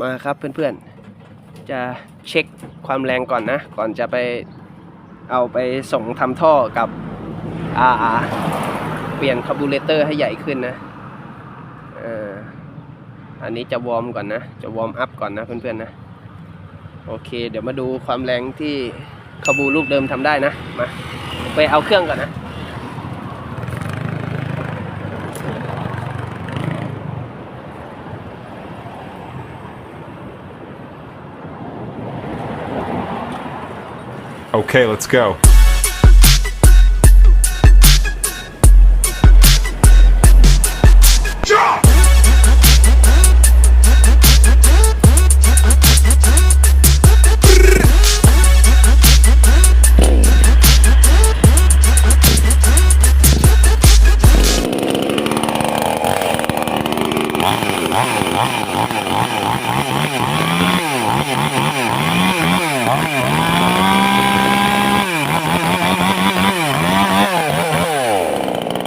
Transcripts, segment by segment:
มาครับเพื่อนๆ จะเช็คความแรงก่อนนะ ก่อนจะไปเอาไปส่งทำท่อกับอ่าเปลี่ยนคาบูเรเตอร์ให้ใหญ่ขึ้นนะอ่ออันนี้จะวอร์มก่อนนะ จะวอร์มอัพก่อนนะเพื่อนๆนะ โอเค เดี๋ยวมาดูความแรงที่คาบูลูกเดิมทำได้นะ มา ไปเอาเครื่องก่อนนะ Okay, let's go..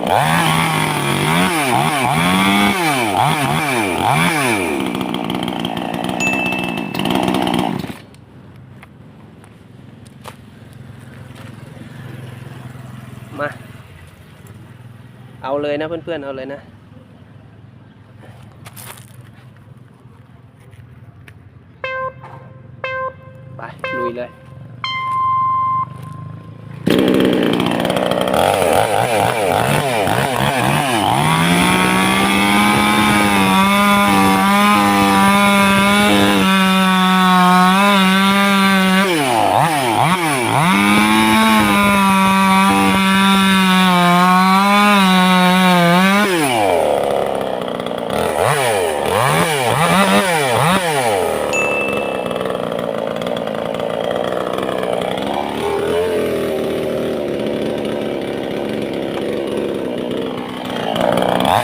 มา เอาเลยนะเพื่อนๆ เอาเลยนะไปลุยเลย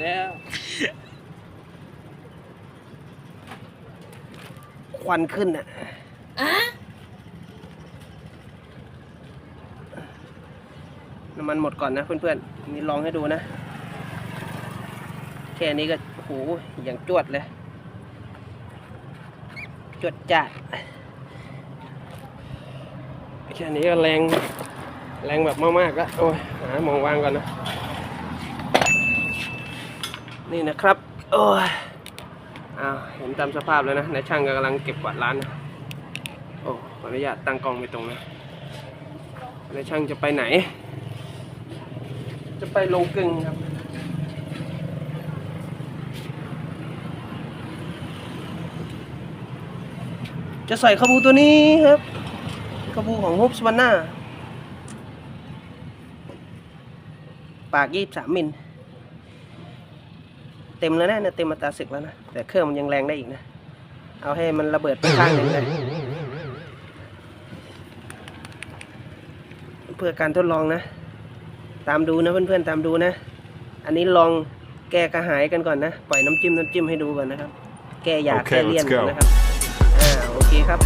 แล้วควันขึ้นอะน้ำมันหมดก่อนนะเพื่อนๆนี่ลองให้ดูนะ แค่นี้ก็โอ้โหอย่างจวดเลย จวดจัดแค่นี้ก็แรง แรงแบบมากๆแล้วโอ้ยหามองวางก่อนนะ นี่นะครับ โอ้ยอ้าวเห็นตามสภาพแล้วนะนายช่างก็กำลังเก็บกวาดร้านนะโอ้ขออนุญาตตั้งกล้องไปตรงนะนายช่างจะไปไหน จะไปลงกึ่งครับจะใส่ขบูตัวนี้ครับขบูของฮุบสวาน่าปากยี่สามมิล เต็มแล้วนะเนี่ยเต็มมาตราศึกแล้วนะ แต่เครื่องมันยังแรงได้อีกนะ เอาให้มันระเบิดไปข้างหนึ่งเลยเพื่อการทดลองนะ ตามดูนะเพื่อนๆตามดูนะ อันนี้ลองแก้กระหายกันก่อนนะ ปล่อยน้ำจิ้มน้ำจิ้มให้ดูก่อนนะครับ แก้อยากโอเคแก้เลี่ยน let's go ก่อนนะครับ อ่าโอเคครับ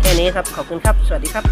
แค่นี้ครับ ขอบคุณครับ สวัสดีครับ